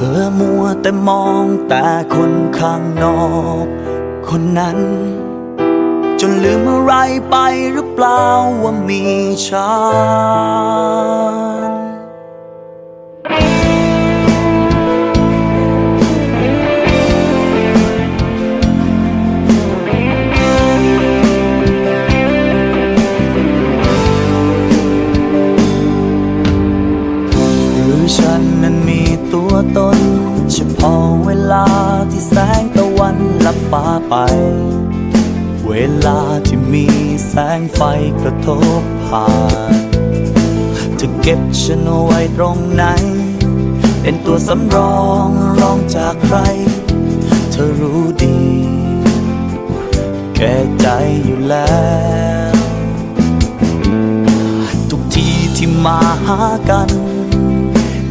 ธอมัวแต่มองแต่คนข้างนอก คนนั้น จนลืมอะไรไปหรือเปล่าว่ามีฉัน ฟ้าไป เวลาที่มีแสงไฟกระทบผ่านจะเก็บฉันเอาไว้ตรงไหน เป็นตัวสำรองรองจากใคร เธอรู้ดี แก่ใจอยู่แล้วทุกทีที่มาหากัน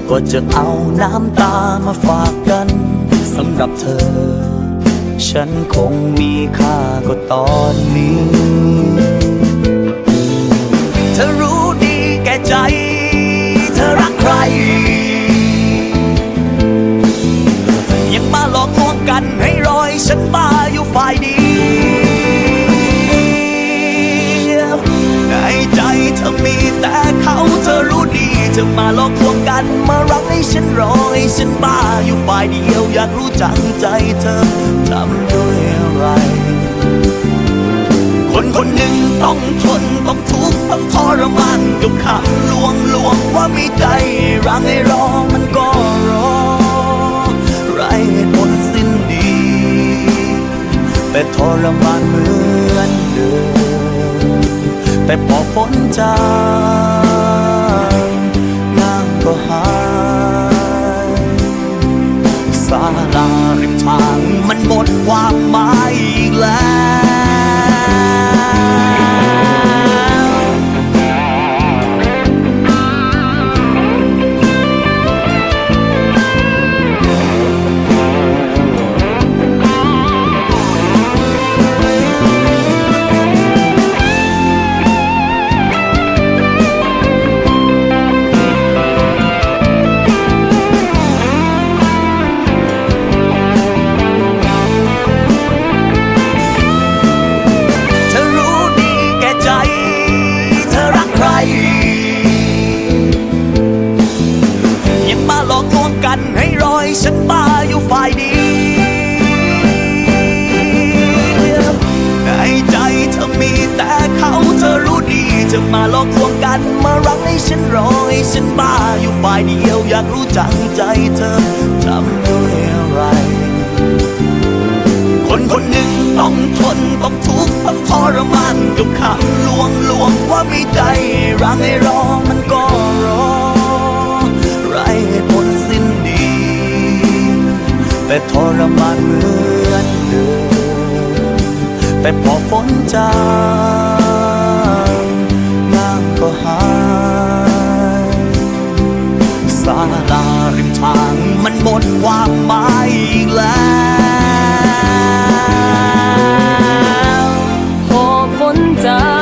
ก็จะเอาน้ำตามาฝากกันสำหรับเธอ ฉันคงมีค่าก็ตอนนี้ เธอรู้ดีแก่ใจ เธอรักใคร ยังมาหลอกลวงกันให้รอยฉันบ้าอยู่ฝ่ายเดียวในใจเธอมีแต่เขาเธอรู้ดีเธอมาหลอกลวงกันมา ให้ฉันรอให้ฉันบ้าอยู่ฝ่ายเดียวอยากรู้จังใจเธอทำด้วยอะไร คนคนหนึ่งต้องทนต้องทุกข์ต้องทรมานกับคำลวงลวงว่ามีใจรังให้รอมันก็รอไรเหตุผลสิ้นดี แต่ทรมานเหมือนเดิมแต่พอพ้นจาก อยู่ฝ่ายเดียวในใจเธอมีแต่เขาเธอรู้ดีจะมาหลอกลวงกันมารักให้ฉันรอให้ฉันบ้าอยู่ฝ่ายเดียวอยากรู้จังใจเธอทำด้วยอะไร คนคนหนึ่งต้องทนต้องทุกข์ต้องทรมานกับคำลวงลวงว่ามีใจรังให้รอมันก็ รมานเหมือนเดิมแต่พอฝนจางน้ำก็หายสาลาริมทางมันหมดความหมายอีกแล้วพอฝนจาง